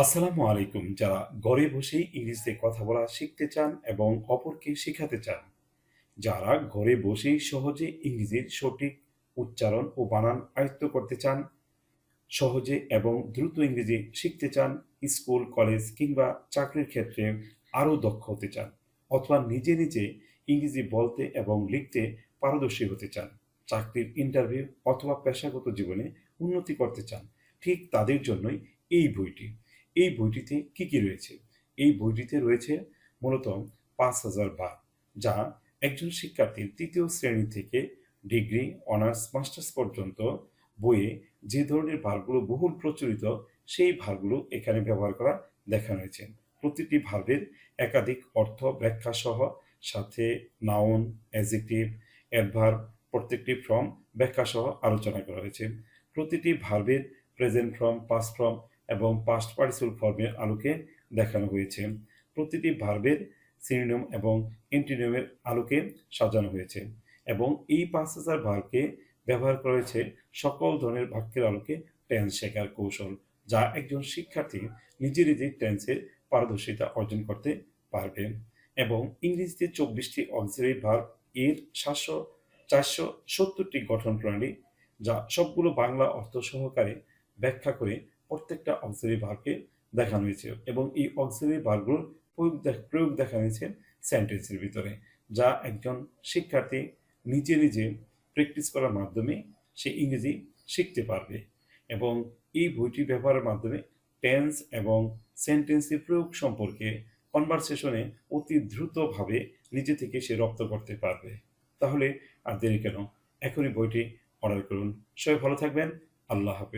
আসসালামু আলাইকুম। যারা ঘরে বসেই ইংরেজিতে কথা বলা শিখতে চান এবং অপরকে শেখাতে চান, যারা ঘরে বসেই সহজে ইংরেজির সঠিক উচ্চারণ ও বানান আয়ত্ত করতে চান, সহজে এবং দ্রুত ইংরেজি শিখতে চান, স্কুল, কলেজ কিংবা চাকরির ক্ষেত্রে আরও দক্ষ হতে চান অথবা নিজে নিজে ইংরেজি বলতে এবং লিখতে পারদর্শী হতে চান, চাকরির ইন্টারভিউ অথবা পেশাগত জীবনে উন্নতি করতে চান, ঠিক তাদের জন্যই এই বইটি। এই বইটিতে কি কি রয়েছে? এই বইটিতে রয়েছে মূলত পাঁচ হাজার বার, যা একজন শিক্ষার্থীর তৃতীয় শ্রেণি থেকে ডিগ্রি, অনার্স, মাস্টার্স পর্যন্ত বইয়ে যে ধরনের ভারগুলো বহুল প্রচলিত, সেই ভারগুলো এখানে ব্যবহার করা দেখানো হয়েছে। প্রতিটি ভার্বের একাধিক অর্থ ব্যাখ্যা সহ, সাথে নাউন অ্যাজেক্টিভ অ্যাডভার্ব প্রত্যেকটি ফর্ম ব্যাখ্যা সহ আলোচনা করা হয়েছে। প্রতিটি ভার্বের প্রেজেন্ট ফর্ম পাস ফর্ম এবং পাস্ট পার্টিসিপল ফর্মের আলোকে দেখানো হয়েছে। প্রতিটি ভার্বের সিনোনিম এবং এন্টিনিয়মের আলোকে সাজানো হয়েছে এবং এই পাঁচ হাজার ভার্বকে ব্যবহার করা হয়েছে সকল ধরনের বাক্যের আলোকে টেন্স শেখার কৌশল, যা একজন শিক্ষার্থী নিজে নিজে টেন্সের পারদর্শিতা অর্জন করতে পারবে এবং ইংরেজিতে চব্বিশটি অক্সিলারি ভার্ব এর সাতশো, চারশো সত্তরটি গঠন প্রণালী, যা সবগুলো বাংলা অর্থ সহকারে ব্যাখ্যা করে প্রত্যেকটা অক্সিলারি ভার্বকে দেখানো হয়েছে এবং এই অক্সিলারি ভার্বগুলোর প্রয়োগ দেখ- প্রয়োগ দেখানো হয়েছে সেন্টেন্সের ভিতরে, যা একজন শিক্ষার্থী নিজে নিজে প্র্যাকটিস করার মাধ্যমে সে ইংরেজি শিখতে পারবে এবং এই বইটি ব্যবহারের মাধ্যমে টেন্স এবং সেন্টেন্সের প্রয়োগ সম্পর্কে কনভারসেশনে অতি দ্রুতভাবে নিজে থেকে সে রপ্ত করতে পারবে। তাহলে আর দেরি কেন, এখনই বইটি অর্ডার করুন। সবাই ভালো থাকবেন। আল্লাহ হাফেজ।